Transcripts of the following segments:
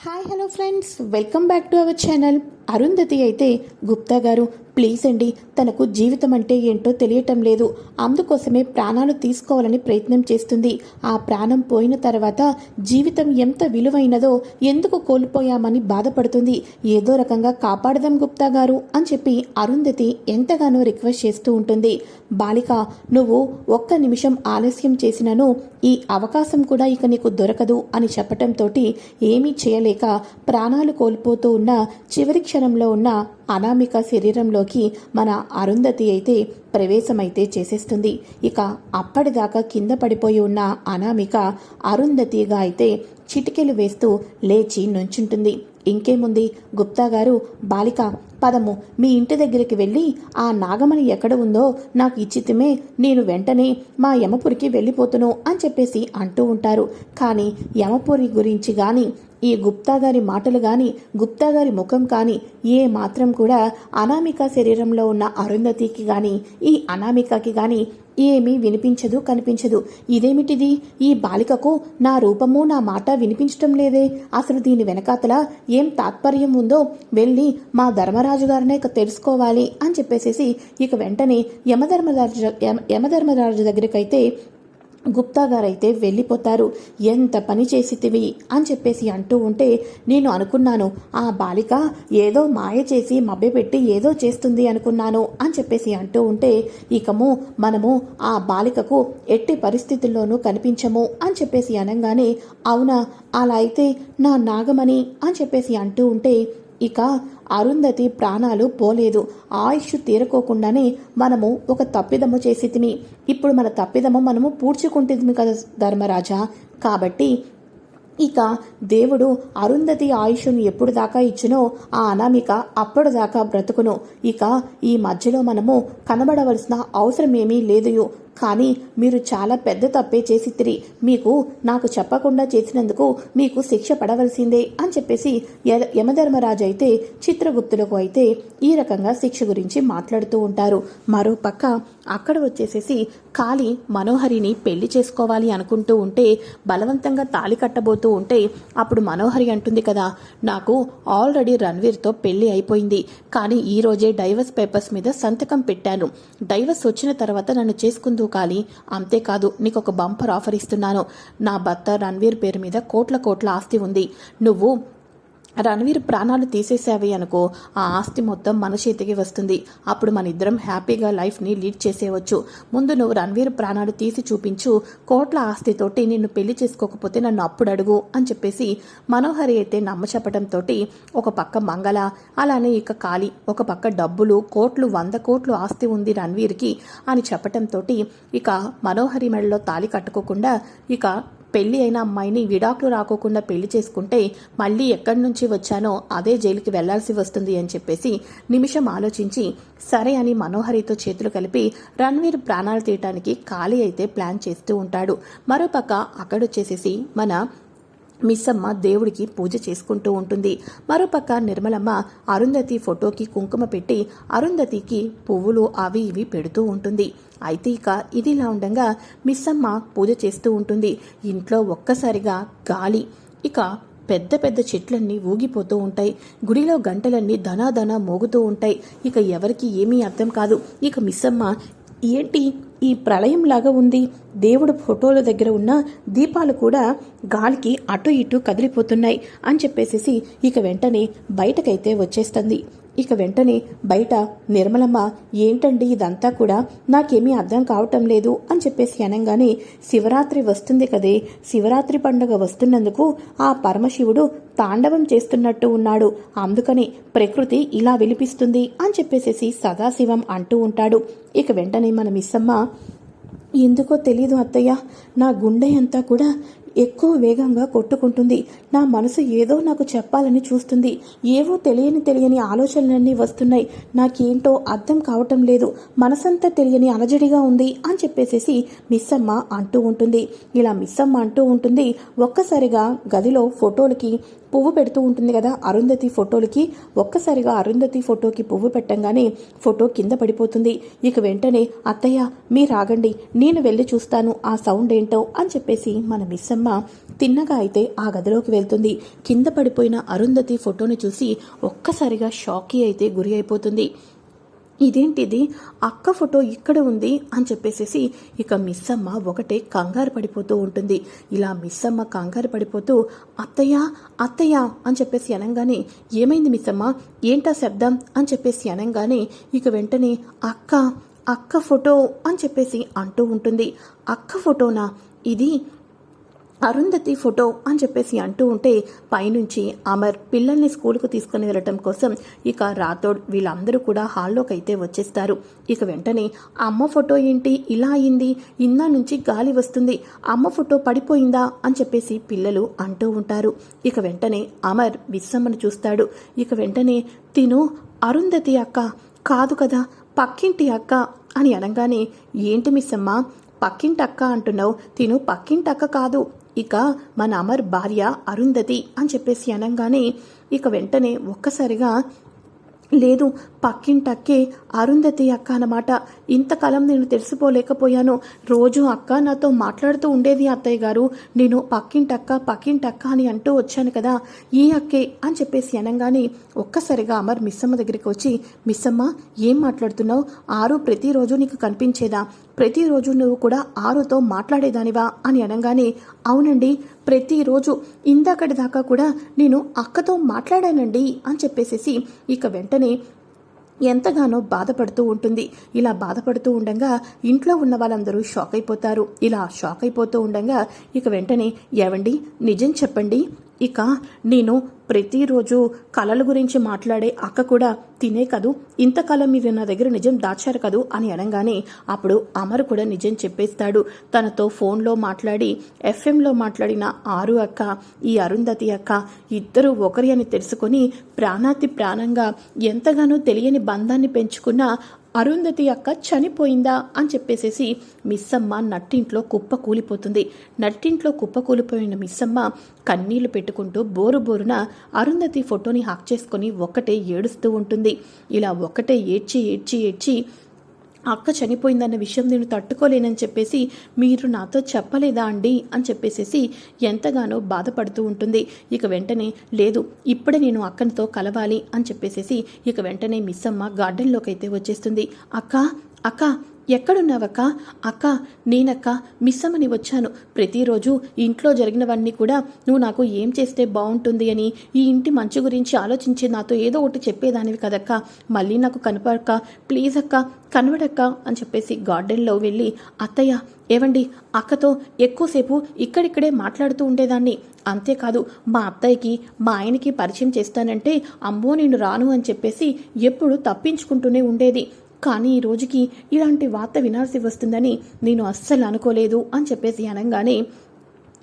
Hi hello friends welcome back to our channel Arundhati అయితే గుప్తా గారు please అండి తనకు జీవితం అంటే ఏంటో తెలియటం లేదు. అందుకోసమే ప్రాణాలు తీసుకోవాలని ప్రయత్నం చేస్తుంది. ఆ ప్రాణం పోయిన తర్వాత జీవితం ఎంత విలువైనదో ఎందుకు కోల్పోయామని బాధపడుతుంది. ఏదో రకంగా కాపాడదాం గుప్తా గారు అని చెప్పి అరుంధతి ఎంతగానో రిక్వెస్ట్ చేస్తూ ఉంటుంది. బాలిక నువ్వు ఒక్క నిమిషం ఆలస్యం చేసినను ఈ అవకాశం కూడా ఇక నీకు దొరకదు అని చెప్పటంతో ఏమీ చేయలేక ప్రాణాలు కోల్పోతూ ఉన్న చివరి క్షణంలో ఉన్న అనామిక శరీరంలోకి మన అరుంధతి అయితే ప్రవేశమైతే చేసేస్తుంది. ఇక అప్పటిదాకా కింద పడిపోయి ఉన్న అనామిక అరుంధతిగా అయితే చిటికెలు వేస్తూ లేచి నుంచుంటుంది. ఇంకేముంది? గుప్తా గారు బాలిక పదము మీ ఇంటి దగ్గరికి వెళ్ళి ఆ నాగమణి ఎక్కడ ఉందో నాకు ఇచ్చితిమే నేను వెంటనే మా యమపురికి వెళ్ళిపోతును అని చెప్పేసి అంటూ ఉంటారు. కానీ యమపురి గురించి కానీ ఈ గుప్తా గారి మాటలు గాని గుప్తా గారి ముఖం కానీ ఏ మాత్రం కూడా అనామిక శరీరంలో ఉన్న అరుంధతికి గాని ఈ అనామికకి గాని ఏమీ వినిపించదు కనిపించదు. ఇదేమిటిది? ఈ బాలికకు నా రూపము నా మాట వినిపించటం లేదే. అసలు దీని వెనకాతల ఏం తాత్పర్యం ఉందో వెళ్ళి మా ధర్మరాజు గారినే తెలుసుకోవాలి అని చెప్పేసేసి ఇక వెంటనే యమధర్మరాజు యమధర్మరాజు దగ్గరికైతే గుప్తా గారైతే వెళ్ళిపోతారు. ఎంత పని చేసితివి? అని చెప్పేసి అంటూ ఉంటే నేను అనుకున్నాను ఆ బాలిక ఏదో మాయ చేసి మభ్యపెట్టి ఏదో చేస్తుంది అనుకున్నాను అని చెప్పేసి అంటూ ఉంటే ఇకము మనము ఆ బాలికకు ఎట్టి పరిస్థితుల్లోనూ కనిపించము అని చెప్పేసి అనగానే అవునా అలా అయితే నా నాగమణి అని చెప్పేసి అంటూ ఉంటే ఇక అరుంధతి ప్రాణాలు పోలేదు. ఆయుష్ తీరుకోకుండానే మనము ఒక తప్పిదము చేసి ఇప్పుడు మన తప్పిదము మనము పూడ్చుకుంటుంది కదా ధర్మరాజా. కాబట్టి ఇక దేవుడు అరుంధతి ఆయుష్ను ఎప్పుడు దాకా ఇచ్చినో ఆ అనామిక అప్పుడు దాకా బ్రతుకును. ఇక ఈ మధ్యలో మనము కనబడవలసిన అవసరమేమీ లేదు కానీ మీరు చాలా పెద్ద తప్పే చేసి తిరి. మీకు నాకు చెప్పకుండా చేసినందుకు మీకు శిక్ష పడవలసిందే అని చెప్పేసి య- యమధర్మరాజు అయితే చిత్రగుప్తులకు అయితే ఈ రకంగా శిక్ష గురించి మాట్లాడుతూ ఉంటారు. మరో పక్క అక్కడ వచ్చేసేసి కాళి మనోహరిని పెళ్ళి చేసుకోవాలి అనుకుంటూ ఉంటే బలవంతంగా తాళి కట్టబోతూ ఉంటే అప్పుడు మనోహరి అంటుంది కదా నాకు ఆల్రెడీ రణ్వీర్తో పెళ్ళి అయిపోయింది కానీ ఈరోజే డైవర్స్ పేపర్స్ మీద సంతకం పెట్టాను. డైవర్స్ వచ్చిన తర్వాత నన్ను చేసుకుందు కాలి. అంతేకాదు నీకు ఒక బంపర్ ఆఫర్ ఇస్తున్నాను. నా భర్త రణ్వీర్ పేరు మీద కోట్ల కోట్ల ఆస్తి ఉంది. నువ్వు రణవీర్ ప్రాణాలు తీసేసావి అనుకో ఆ ఆస్తి మొత్తం మన చేతికి వస్తుంది. అప్పుడు మన ఇద్దరం హ్యాపీగా లైఫ్ని లీడ్ చేసేవచ్చు ముందు నువ్వు రణవీర్ ప్రాణాలు తీసి చూపించు కోట్ల ఆస్తితోటి నిన్ను పెళ్ళి చేసుకోకపోతే నన్ను అప్పుడు అడుగు అని చెప్పేసి మనోహరి అయితే నమ్మ చెప్పడంతో ఒక పక్క మంగళ అలానే ఇక కాళి ఒక పక్క డబ్బులు కోట్లు వంద కోట్లు ఆస్తి ఉంది రణవీర్కి అని చెప్పటంతో ఇక మనోహరి మెడలో తాళి కట్టుకోకుండా ఇక పెళ్ళి అయిన అమ్మాయిని విడాకులు రాకోకుండా పెళ్ళి చేసుకుంటే మళ్ళీ ఎక్కడి నుంచి వచ్చానో అదే జైలుకి వెళ్ళాల్సి వస్తుంది అని చెప్పేసి నిమిషం ఆలోచించి సరే అని మనోహరితో చేతులు కలిపి రణ్వీర్ ప్రాణాలు తీయటానికి ఖాళీ అయితే ప్లాన్ చేస్తూ ఉంటాడు. మరోపక్క అక్కడొచ్చేసేసి మన మిస్సమ్మ దేవుడికి పూజ చేసుకుంటూ ఉంటుంది. మరోపక్క నిర్మలమ్మ అరుంధతి ఫోటోకి కుంకుమ పెట్టి అరుంధతికి పువ్వులు అవి ఇవి పెడుతూ ఉంటుంది. అయితే ఇక ఇదిలా ఉండగా మిస్సమ్మ పూజ చేస్తూ ఉంటుంది. ఇంట్లో ఒక్కసారిగా గాలి. ఇక పెద్ద పెద్ద చెట్లన్నీ ఊగిపోతూ ఉంటాయి. గుడిలో గంటలన్నీ ధనాధన మోగుతూ ఉంటాయి. ఇక ఎవరికి ఏమీ అర్థం కాదు. ఇక మిస్సమ్మ ఏంటి? ఈ ప్రళయంలాగా ఉంది. దేవుడు ఫోటోల దగ్గర ఉన్న దీపాలు కూడా గాలికి అటు ఇటు కదిలిపోతున్నాయి అని చెప్పేసేసి ఇక వెంటనే బయటకైతే వచ్చేస్తుంది. ఇక వెంటనే బయట నిర్మలమ్మ ఏంటండి ఇదంతా కూడా? నాకేమీ అర్థం కావటం లేదు అని చెప్పేసి అనగానే శివరాత్రి వస్తుంది కదే. శివరాత్రి పండుగ వస్తున్నందుకు ఆ పరమశివుడు తాండవం చేస్తున్నట్టు ఉన్నాడు. అందుకని ప్రకృతి ఇలా విలిపిస్తుంది అని చెప్పేసేసి సదాశివం అంటూ ఉంటాడు. ఇక వెంటనే మన మిస్సమ్మ ఎందుకో తెలీదు అత్తయ్య. నా గుండె అంతా కూడా ఎక్కువ వేగంగా కొట్టుకుంటుంది. నా మనసు ఏదో నాకు చెప్పాలని చూస్తుంది. ఏవో తెలియని తెలియని ఆలోచనలన్నీ వస్తున్నాయి. నాకేంటో అర్థం కావటం లేదు. మనసంతా తెలియని అలజడిగా ఉంది అని చెప్పేసేసి మిస్సమ్మ అంటూ ఉంటుంది. ఇలా మిస్సమ్మ అంటూ ఉంటుంది. ఒక్కసారిగా గదిలో ఫోటోలకి పువ్వు పెడుతూ ఉంటుంది కదా అరుంధతి ఫోటోలకి. ఒక్కసారిగా అరుంధతి ఫోటోకి పువ్వు పెట్టంగానే ఫోటో కింద పడిపోతుంది. ఇక వెంటనే అత్తయ్య మీరు రాగండి నేను వెళ్ళి చూస్తాను ఆ సౌండ్ ఏంటో అని చెప్పేసి మన మిస్సమ్మ మిస్సమ్మ తిన్నగా అయితే ఆ గదిలోకి వెళ్తుంది. కింద పడిపోయిన అరుంధతి ఫోటోని చూసి ఒక్కసారిగా షాకీ అయితే గురి అయిపోతుంది. ఇదేంటిది? అక్క ఫోటో ఇక్కడ ఉంది అని చెప్పేసేసి ఇక మిస్సమ్మ ఒకటే కంగారు పడిపోతూ ఉంటుంది. ఇలా మిస్సమ్మ కంగారు పడిపోతూ అత్తయ్య అత్తయ్య అని చెప్పేసి అనగానే ఏమైంది మిస్సమ్మ? ఏంటా శబ్దం? అని చెప్పేసి అనగానే ఇక వెంటనే అక్క అక్క ఫోటో అని చెప్పేసి అంటూ ఉంటుంది. అక్క ఫోటోనా? ఇది అరుంధతి ఫోటో అని చెప్పేసి అంటూ ఉంటే పైనుంచి అమర్ పిల్లల్ని స్కూల్కు తీసుకుని వెళ్ళటం కోసం ఇక రాథోడ్ వీళ్ళందరూ కూడా హాల్లోకి అయితే వచ్చేస్తారు. ఇక వెంటనే అమ్మ ఫోటో ఏంటి? ఇలా అయింది. ఇందా నుంచి గాలి వస్తుంది. అమ్మ ఫోటో పడిపోయిందా? అని చెప్పేసి పిల్లలు అంటూ ఉంటారు. ఇక వెంటనే అమర్ విశ్వమ్మను చూస్తాడు. ఇక వెంటనే తిను అరుంధతి అక్క కాదు కదా పక్కింటి అక్క అని అనగానే ఏంటి మిస్సమ్మ? పక్కింటక్క అంటున్నావు. తిను పక్కింటక్క కాదు. ఇక మన అమర్ భార్య అరుంధతి అని చెప్పేసి అనగానే ఇక వెంటనే ఒక్కసారిగా లేదు పక్కింటక్కే అరుంధతి అక్క అన్నమాట. ఇంతకాలం నేను తెలిసిపోలేకపోయాను. రోజు అక్క నాతో మాట్లాడుతూ ఉండేది అత్తయ్య గారు. నేను పక్కింటక్క పక్కింటక్క అని అంటూ వచ్చాను కదా ఈ అక్కే అని చెప్పేసి అనగానే ఒక్కసారిగా అమర్ మిస్సమ్మ దగ్గరికి వచ్చి మిస్సమ్మ ఏం మాట్లాడుతున్నావు? ఆరు ప్రతిరోజు నీకు కనిపించేదా? ప్రతిరోజు నువ్వు కూడా ఆరుతో మాట్లాడేదానివా? అని అనగానే అవునండి ప్రతిరోజు ఇందాకటి దాకా కూడా నేను అక్కతో మాట్లాడానండి అని చెప్పేసేసి ఇక వెంటనే ఎంతగానో బాధపడుతూ ఉంటుంది. ఇలా బాధపడుతూ ఉండగా ఇంట్లో ఉన్న వాళ్ళందరూ షాక్ అయిపోతారు. ఇలా షాక్ అయిపోతూ ఉండగా ఇక వెంటనే ఏవండి? నిజం చెప్పండి. ఇక నేను ప్రతిరోజు కళల గురించి మాట్లాడే అక్క కూడా తినే కదూ ఇంతకాలం మీరు నా దగ్గర నిజం దాచారు కదూ అని అనగానే అప్పుడు అమర్ కూడా నిజం చెప్పేస్తాడు. తనతో ఫోన్లో మాట్లాడి ఎఫ్ఎంలో మాట్లాడిన ఆరు అక్క ఈ అరుంధతి అక్క ఇద్దరు ఒకరి అని తెలుసుకొని ప్రాణాతి ప్రాణంగా ఎంతగానో తెలియని బంధాన్ని పెంచుకున్న అరుంధతి అక్క చనిపోయిందా అని చెప్పేసేసి మిస్సమ్మ నట్టింట్లో కుప్ప కూలిపోతుంది. నట్టింట్లో కుప్ప కూలిపోయిన మిస్సమ్మ కన్నీళ్ళు పెట్టుకుంటూ బోరు బోరున అరుంధతి ఫోటోని హాక్ చేసుకొని ఒక్కటే ఏడుస్తూ ఉంటుంది. ఇలా ఒక్కటే ఏడ్చి ఏడ్చి ఏడ్చి అక్క చనిపోయిందన్న విషయం నేను తట్టుకోలేనని చెప్పేసి మీరు నాతో చెప్పలేదా అండి? అని చెప్పేసేసి ఎంతగానో బాధపడుతూ ఉంటుంది. ఇక వెంటనే లేదు ఇప్పుడే నేను అక్కనితో కలవాలి అని చెప్పేసేసి ఇక వెంటనే మిస్సమ్మ గార్డెన్లోకి అయితే వచ్చేస్తుంది. అక్క అక్క ఎక్కడున్నావక్క? అక్క నేనక్క మిస్ అమ్మని వచ్చాను. ప్రతిరోజు ఇంట్లో జరిగినవన్నీ కూడా నువ్వు నాకు ఏం చేస్తే బాగుంటుంది అని ఈ ఇంటి మంచి గురించి ఆలోచించి నాతో ఏదో ఒకటి చెప్పేదానివి కదక్క. మళ్ళీ నాకు కనపడక్క ప్లీజ్ అక్క కనబడక్క అని చెప్పేసి గార్డెన్లో వెళ్ళి అత్తయ్య ఏవండి అక్కతో ఎక్కువసేపు ఇక్కడిక్కడే మాట్లాడుతూ ఉండేదాన్ని. అంతేకాదు మా అత్తయ్యకి మా ఆయనకి పరిచయం చేస్తానంటే అమ్మో నేను రాను అని చెప్పేసి ఎప్పుడు తప్పించుకుంటూనే ఉండేది. కానీ ఈ రోజుకి ఇలాంటి వార్త వినాల్సి వస్తుందని నేను అస్సలు అనుకోలేదు అని చెప్పేసి అనగానే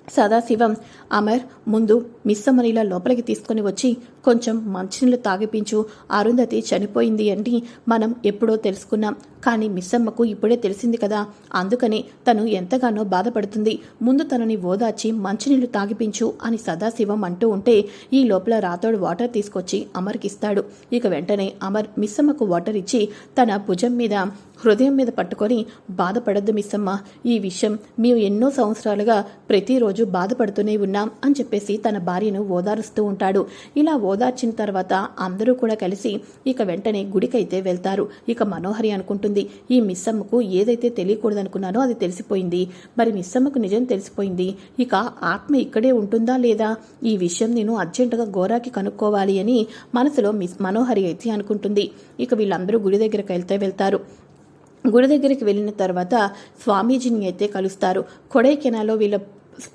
సదాశివం అమర్ ముందు మిస్సమ్మనిలా లోపలికి తీసుకొని వచ్చి కొంచెం మంచినీళ్ళు తాగిపించు. అరుంధతి చనిపోయింది అని మనం ఎప్పుడో తెలుసుకున్నాం. కానీ మిస్సమ్మకు ఇప్పుడే తెలిసింది కదా. అందుకని తను ఎంతగానో బాధపడుతుంది. ముందు తనని ఓదార్చి మంచినీళ్ళు తాగిపించు అని సదాశివం అంటూ ఉంటే ఈ లోపల రాతోడు వాటర్ తీసుకొచ్చి అమర్కిస్తాడు. ఇక వెంటనే అమర్ మిస్సమ్మకు వాటర్ ఇచ్చి తన భుజం మీద హృదయం మీద పట్టుకొని బాధపడద్దు మిస్సమ్మ. ఈ విషయం మేము ఎన్నో సంవత్సరాలుగా ప్రతిరోజు బాధపడుతూనే ఉన్నాం అని చెప్పేసి తన భార్యను ఓదారుస్తూ ఉంటాడు. ఇలా ఓదార్చిన తర్వాత అందరూ కూడా కలిసి ఇక వెంటనే గుడికైతే వెళ్తారు. ఇక మనోహరి అనుకుంటుంది ఈ మిస్సమ్మకు ఏదైతే తెలియకూడదనుకున్నానో అది తెలిసిపోయింది. మరి మిస్సమ్మకు నిజం తెలిసిపోయింది. ఇక ఆత్మ ఇక్కడే ఉంటుందా లేదా? ఈ విషయం నేను అర్జెంటుగా గోరాకి కనుక్కోవాలి అని మనసులో మిస్ మనోహరి అయితే అనుకుంటుంది. ఇక వీళ్ళందరూ గుడి దగ్గరికి వెళ్తే వెళ్తారు. గుడి దగ్గరికి వెళ్ళిన తర్వాత స్వామీజీని అయితే కలుస్తారు. కొడైకెనాలో వీళ్ళ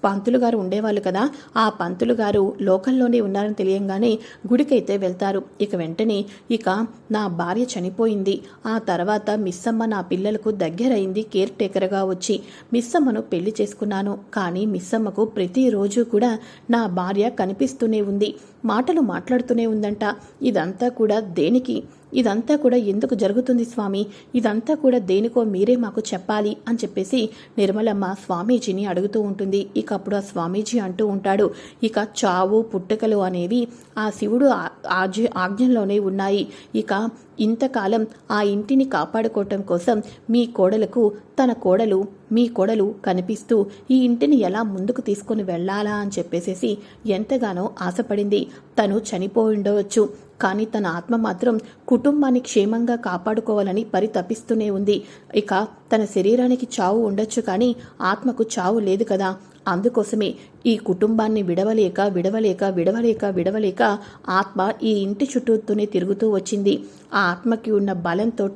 పంతులు గారు ఉండేవాళ్ళు కదా ఆ పంతులు గారు లోకల్లోనే ఉన్నారని తెలియంగానే గుడికైతే వెళ్తారు. ఇక వెంటనే ఇక నా భార్య చనిపోయింది. ఆ తర్వాత మిస్సమ్మ నా పిల్లలకు దగ్గరైంది కేర్ టేకర్గా వచ్చి మిస్సమ్మను పెళ్ళి చేసుకున్నాను. కానీ మిస్సమ్మకు ప్రతిరోజు కూడా నా భార్య కనిపిస్తూనే ఉంది మాటలు మాట్లాడుతూనే ఉందంట. ఇదంతా కూడా దేనికి? ఇదంతా కూడా ఎందుకు జరుగుతుంది స్వామి? ఇదంతా కూడా దేనికో మీరే మాకు చెప్పాలి అని చెప్పేసి నిర్మలమ్మ స్వామీజీని అడుగుతూ ఉంటుంది. ఇక అప్పుడు ఆ స్వామీజీ అంటూ ఉంటాడు ఇక చావు పుట్టుకలు అనేవి ఆ శివుడు ఆజ్ ఆజ్ఞ ఆజ్ఞలోనే ఉన్నాయి. ఇక ఇంతకాలం ఆ ఇంటిని కాపాడుకోవటం కోసం మీ కోడలకు తన కోడలు మీ కోడలు కనిపిస్తూ ఈ ఇంటిని ఎలా ముందుకు తీసుకొని వెళ్ళాలా అని చెప్పేసేసి ఎంతగానో ఆశపడింది. తను చనిపోయి ఉండవచ్చు. కానీ తన ఆత్మ మాత్రం కుటుంబాన్ని క్షేమంగా కాపాడుకోవాలని పరితపిస్తూనే ఉంది. ఇక తన శరీరానికి చావు ఉండొచ్చు కానీ ఆత్మకు చావు లేదు కదా. అందుకోసమే ఈ కుటుంబాన్ని విడవలేక విడవలేక విడవలేక విడవలేక ఆత్మ ఈ ఇంటి చుట్టూతోనే తిరుగుతూ వచ్చింది. ఆ ఆత్మకి ఉన్న బలంతో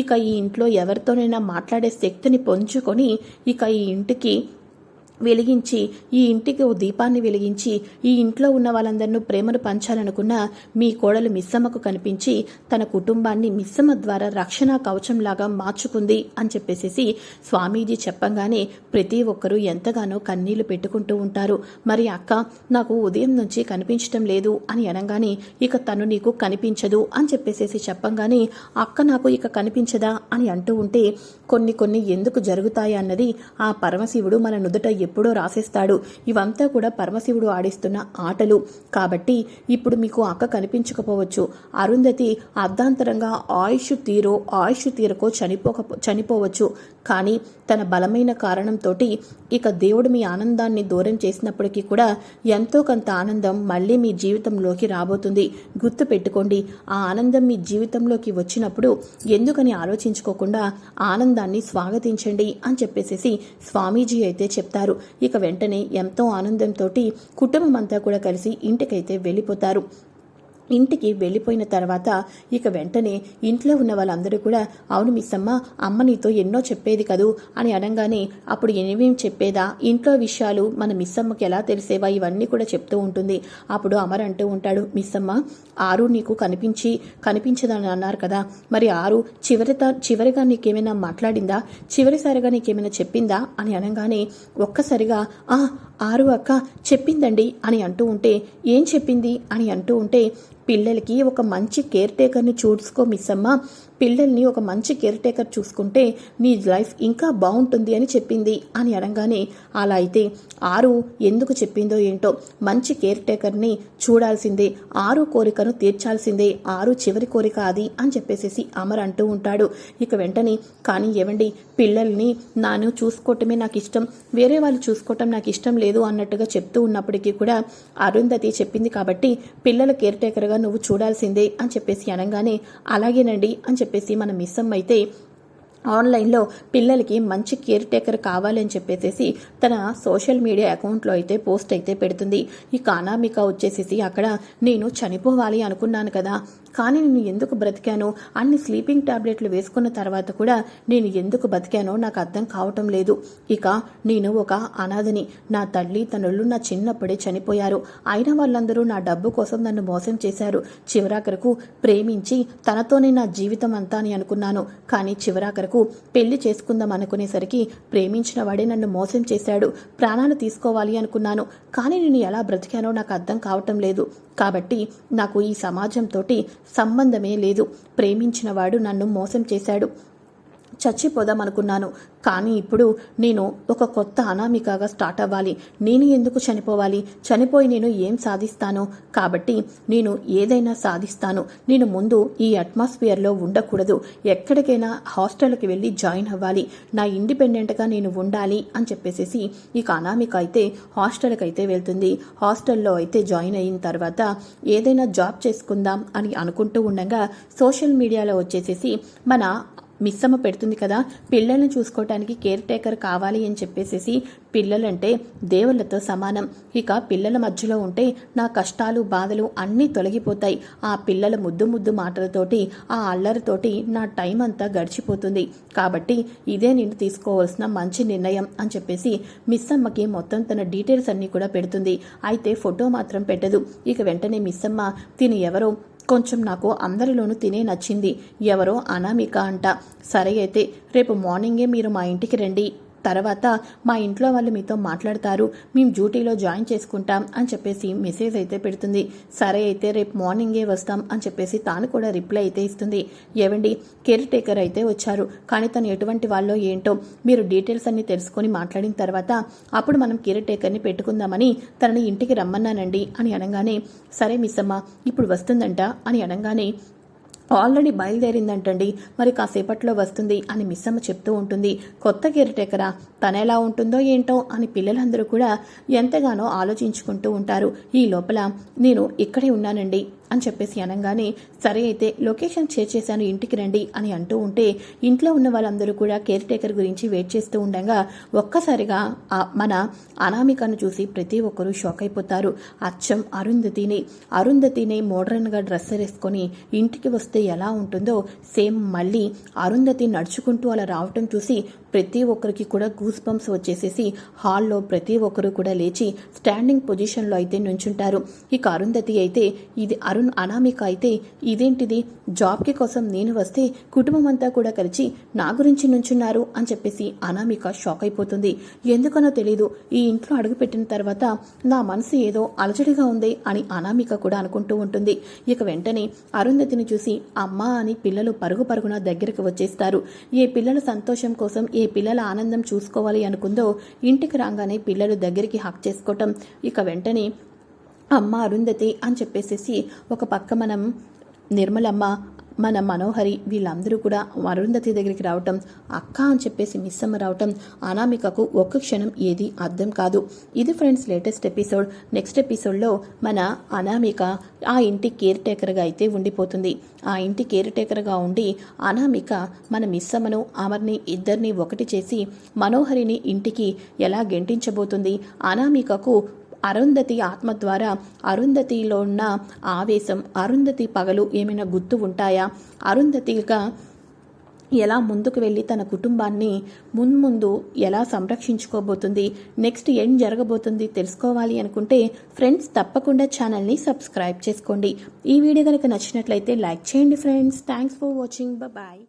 ఇక ఈ ఇంట్లో ఎవరితోనైనా మాట్లాడే శక్తిని పొంచుకొని ఇక ఈ ఇంటికి వెలిగించి ఈ ఇంటికి ఓ దీపాన్ని వెలిగించి ఈ ఇంట్లో ఉన్న వాళ్ళందరినూ ప్రేమను పంచాలనుకున్న మీ కోడలు మిస్సమ్మకు కనిపించి తన కుటుంబాన్ని మిస్సమ్మ ద్వారా రక్షణ కవచంలాగా మార్చుకుంది అని చెప్పేసేసి స్వామీజీ చెప్పంగానే ప్రతి ఒక్కరూ ఎంతగానో కన్నీళ్ళు పెట్టుకుంటూ ఉంటారు. మరి అక్క నాకు ఉదయం నుంచి కనిపించటం లేదు అని అనగానే ఇక తను నీకు కనిపించదు అని చెప్పేసేసి చెప్పంగానే అక్క నాకు ఇక కనిపించదా అని అంటూ ఉంటే కొన్ని కొన్ని ఎందుకు జరుగుతాయి అన్నది ఆ పరమశివుడు మన నుదుట ఎప్పుడో రాసేస్తాడు. ఇవంతా కూడా పరమశివుడు ఆడిస్తున్న ఆటలు. కాబట్టి ఇప్పుడు మీకు అక్క కనిపించకపోవచ్చు. అరుంధతి అర్ధాంతరంగా ఆయుష్ తీరో ఆయుష్ తీరకో చనిపోక చనిపోవచ్చు. కానీ తన బలమైన కారణంతో ఇక దేవుడు మీ ఆనందాన్ని దూరం చేసినప్పటికీ కూడా ఎంతో కొంత ఆనందం మళ్ళీ మీ జీవితంలోకి రాబోతుంది. గుర్తు పెట్టుకోండి ఆ ఆనందం మీ జీవితంలోకి వచ్చినప్పుడు ఎందుకని ఆలోచించుకోకుండా ఆనందాన్ని స్వాగతించండి అని చెప్పేసేసి స్వామీజీ అయితే చెప్తారు. ఇక వెంటనే ఎంతో ఆనందంతో కుటుంబం అంతా కూడా కలిసి ఇంటికైతే వెళ్ళిపోతారు. ఇంటికి వెళ్ళిపోయిన తర్వాత ఇక వెంటనే ఇంట్లో ఉన్న వాళ్ళందరూ కూడా అవును మిస్సమ్మ అమ్మ నీతో ఎన్నో చెప్పేది కదూ అని అనగానే అప్పుడు ఏమేం చెప్పేదా? ఇంట్లో విషయాలు మన మిస్ అమ్మకి ఎలా తెలిసేవా? ఇవన్నీ కూడా చెప్తూ ఉంటుంది. అప్పుడు అమర్ అంటూ ఉంటాడు మిస్ అమ్మ ఆరు నీకు కనిపించి కనిపించదని అన్నారు కదా. మరి ఆరు చివరి చివరిగా నీకేమైనా మాట్లాడిందా? చివరిసారిగా నీకేమైనా చెప్పిందా? అని అనగానే ఒక్కసారిగా ఆ ఆరు అక్క చెప్పిందండి అని అంటూ ఉంటే ఏం చెప్పింది? అని అంటూ ఉంటే పిల్లలకి ఒక మంచి కేర్ టేకర్ని చూసుకో మిస్ అమ్మ పిల్లల్ని ఒక మంచి కేర్ టేకర్ చూసుకుంటే నీ లైఫ్ ఇంకా బాగుంటుంది అని చెప్పింది అని అనగానే. అలా అయితే ఆరు ఎందుకు చెప్పిందో ఏంటో మంచి కేర్ టేకర్ని చూడాల్సిందే. ఆరు కోరికను తీర్చాల్సిందే. ఆరు చివరి కోరిక అది అని చెప్పేసేసి అమర్ అంటూ ఉంటాడు. ఇక వెంటనే కానీ ఏవండి పిల్లల్ని నాను చూసుకోవటమే నాకు ఇష్టం. వేరే వాళ్ళు చూసుకోవటం నాకు ఇష్టం లేదు అన్నట్టుగా చెప్తూ ఉన్నప్పటికీ కూడా అరుంధతి చెప్పింది కాబట్టి పిల్లల కేర్ టేకర్గా నువ్వు చూడాల్సిందే అని చెప్పేసి అనగానే అలాగేనండి అని చెప్పేసి మన మిస్సమ్ అయితే ఆన్లైన్లో పిల్లలకి మంచి కేర్ టేకర్ కావాలని చెప్పేసి తన సోషల్ మీడియా అకౌంట్లో అయితే పోస్ట్ అయితే పెడుతుంది. ఇక అనామిక వచ్చేసేసి అక్కడ నేను చనిపోవాలి అనుకున్నాను కదా కానీ నేను ఎందుకు బ్రతికాను? అన్ని స్లీపింగ్ టాబ్లెట్లు వేసుకున్న తర్వాత కూడా నేను ఎందుకు బతికానో నాకు అర్థం కావటం లేదు. ఇక నేను ఒక అనాథని. నా తల్లి తనుళ్ళు నా చిన్నప్పుడే చనిపోయారు. అయిన వాళ్ళందరూ నా డబ్బు కోసం నన్ను మోసం చేశారు. చివరాఖరకు ప్రేమించి తనతోనే నా జీవితం అంతా అని అనుకున్నాను. కానీ చివరాఖరకు పెళ్ళి చేసుకుందాం అనుకునేసరికి ప్రేమించిన వాడే నన్ను మోసం చేశాడు. ప్రాణాలు తీసుకోవాలి అనుకున్నాను. కానీ నేను ఎలా బ్రతికానో నాకు అర్థం కావటం లేదు. కాబట్టి నాకు ఈ సమాజంతో సంబంధమే లేదు. ప్రేమించిన వాడు నన్ను మోసం చేశాడు. చచ్చిపోదాం అనుకున్నాను. కానీ ఇప్పుడు నేను ఒక కొత్త అనామికగా స్టార్ట్ అవ్వాలి. నేను ఎందుకు చనిపోవాలి? చనిపోయి నేను ఏం సాధిస్తాను? కాబట్టి నేను ఏదైనా సాధిస్తాను. నేను ముందు ఈ అట్మాస్ఫియర్లో ఉండకూడదు. ఎక్కడికైనా హాస్టల్కి వెళ్ళి జాయిన్ అవ్వాలి. నా ఇండిపెండెంట్గా నేను ఉండాలి అని చెప్పేసేసి ఇక అనామిక అయితే హాస్టల్కి అయితే వెళ్తుంది. హాస్టల్లో అయితే జాయిన్ అయిన తర్వాత ఏదైనా జాబ్ చేసుకుందాం అని అనుకుంటూ ఉండగా సోషల్ మీడియాలో వచ్చేసేసి మన మిస్సమ్మ పెడుతుంది కదా పిల్లల్ని చూసుకోవటానికి కేర్ టేకర్ కావాలి అని చెప్పేసేసి పిల్లలంటే దేవుళ్ళతో సమానం. ఇక పిల్లల మధ్యలో ఉంటే నా కష్టాలు బాధలు అన్నీ తొలగిపోతాయి. ఆ పిల్లల ముద్దు ముద్దు మాటలతోటి ఆ అల్లరితోటి నా టైం అంతా గడిచిపోతుంది. కాబట్టి ఇదే నేను తీసుకోవాల్సిన మంచి నిర్ణయం అని చెప్పేసి మిస్ అమ్మకి మొత్తం తన డీటెయిల్స్ అన్నీ కూడా పెడుతుంది. అయితే ఫోటో మాత్రం పెట్టదు. ఇక వెంటనే మిస్ అమ్మ తిని ఎవరో కొంచెం నాకు అందరిలోనూ తినే నచ్చింది. ఎవరో అనామిక అంట. సరే అయితే రేపు మార్నింగే మీరు మా ఇంటికి రండి. తర్వాత మా ఇంట్లో వాళ్ళు మీతో మాట్లాడతారు మేము డ్యూటీలో జాయిన్ చేసుకుంటాం అని చెప్పేసి మెసేజ్ అయితే పెడుతుంది. సరే అయితే రేపు మార్నింగే వస్తాం అని చెప్పేసి తాను కూడా రిప్లై అయితే ఇస్తుంది. ఏవండి కేర్ టేకర్ అయితే వచ్చారు. కానీ తను ఎటువంటి వాళ్ళో ఏంటో మీరు డీటెయిల్స్ అన్ని తెలుసుకొని మాట్లాడిన తర్వాత అప్పుడు మనం కేర్ టేకర్ని పెట్టుకుందామని తనని ఇంటికి రమ్మన్నానండి అని అనగానే సరే మిస్ అమ్మ ఇప్పుడు వస్తుందంట అని అనగానే ఆల్రెడీ బయలుదేరిందంటండి. మరి కాసేపట్లో వస్తుంది అని మిస్సమ్మ చెప్తూ ఉంటుంది. కొత్త కేర్ తన ఎలా ఉంటుందో ఏంటో అని పిల్లలందరూ కూడా ఎంతగానో ఆలోచించుకుంటూ ఉంటారు. ఈ లోపల నేను ఇక్కడే ఉన్నానండి. అని చెప్పేసి అనగానే సరే అయితే లొకేషన్ షేర్ చేశాను ఇంటికి రండి అని అంటూ ఉంటే ఇంట్లో ఉన్న వాళ్ళందరూ కూడా కేర్ టేకర్ గురించి వెయిట్ చేస్తూ ఉండగా ఒక్కసారిగా మన అనామికను చూసి ప్రతి ఒక్కరూ షాక్ అయిపోతారు. అచ్చం అరుంధతిని. అరుంధతిని మోడర్న్గా డ్రెస్ వేసుకొని ఇంటికి వస్తే ఎలా ఉంటుందో సేమ్ మళ్ళీ అరుంధతి నడుచుకుంటూ అలా రావటం చూసి ప్రతి ఒక్కరికి కూడా గూస్ బంప్స్ వచ్చేసేసి హాల్లో ప్రతి ఒక్కరు కూడా లేచి స్టాండింగ్ పొజిషన్లో అయితే నుంచుంటారు. ఇక అరుంధతి అయితే ఇది అరుణ్ అనామిక అయితే ఇదేంటిది? జాబ్కి కోసం నేను వస్తే కుటుంబం అంతా కూడా కలిసి నా గురించి నుంచున్నారు అని చెప్పేసి అనామిక షాక్ అయిపోతుంది. ఎందుకనో తెలీదు. ఈ ఇంట్లో అడుగుపెట్టిన తర్వాత నా మనసు ఏదో అలజడిగా ఉంది అని అనామిక కూడా అనుకుంటూ ఉంటుంది. ఇక వెంటనే అరుంధతిని చూసి అమ్మా అని పిల్లలు పరుగు పరుగున దగ్గరకు వచ్చేస్తారు. ఏ పిల్లల సంతోషం కోసం ఏ పిల్లల ఆనందం చూసుకోవాలి అనుకుందో ఇంటికి రాగానే పిల్లలు దగ్గరికి హక్ చేసుకోవటం. ఇక వెంటనే అమ్మ అరుంధతి అని చెప్పేసేసి ఒక పక్క మనం నిర్మలమ్మ మన మనోహరి వీళ్ళందరూ కూడా అరుంధతి దగ్గరికి రావటం అక్క అని చెప్పేసి మిస్ అమ్మ రావటం అనామికకు ఒక్క క్షణం ఏది అర్థం కాదు. ఇది ఫ్రెండ్స్ లేటెస్ట్ ఎపిసోడ్. నెక్స్ట్ ఎపిసోడ్లో మన అనామిక ఆ ఇంటి కేర్ టేకర్గా అయితే ఉండిపోతుంది. ఆ ఇంటి కేర్ టేకర్గా ఉండి అనామిక మన మిస్ అమ్మను అమర్ని ఇద్దరిని ఒకటి చేసి మనోహరిని ఇంటికి ఎలా గెంటించబోతుంది? అనామికకు అరుంధతి ఆత్మ ద్వారా అరుంధతిలో ఉన్న ఆవేశం అరుంధతి పగలు ఏమైనా గుర్తు ఉంటాయా? అరుంధతిగా ఎలా ముందుకు వెళ్ళి తన కుటుంబాన్ని మున్ముందు ఎలా సంరక్షించుకోబోతుంది? నెక్స్ట్ ఏం జరగబోతుంది తెలుసుకోవాలి అనుకుంటే ఫ్రెండ్స్ తప్పకుండా ఛానల్ని సబ్స్క్రైబ్ చేసుకోండి. ఈ వీడియో కనుక నచ్చినట్లయితే లైక్ చేయండి friends. Thanks for watching. Bye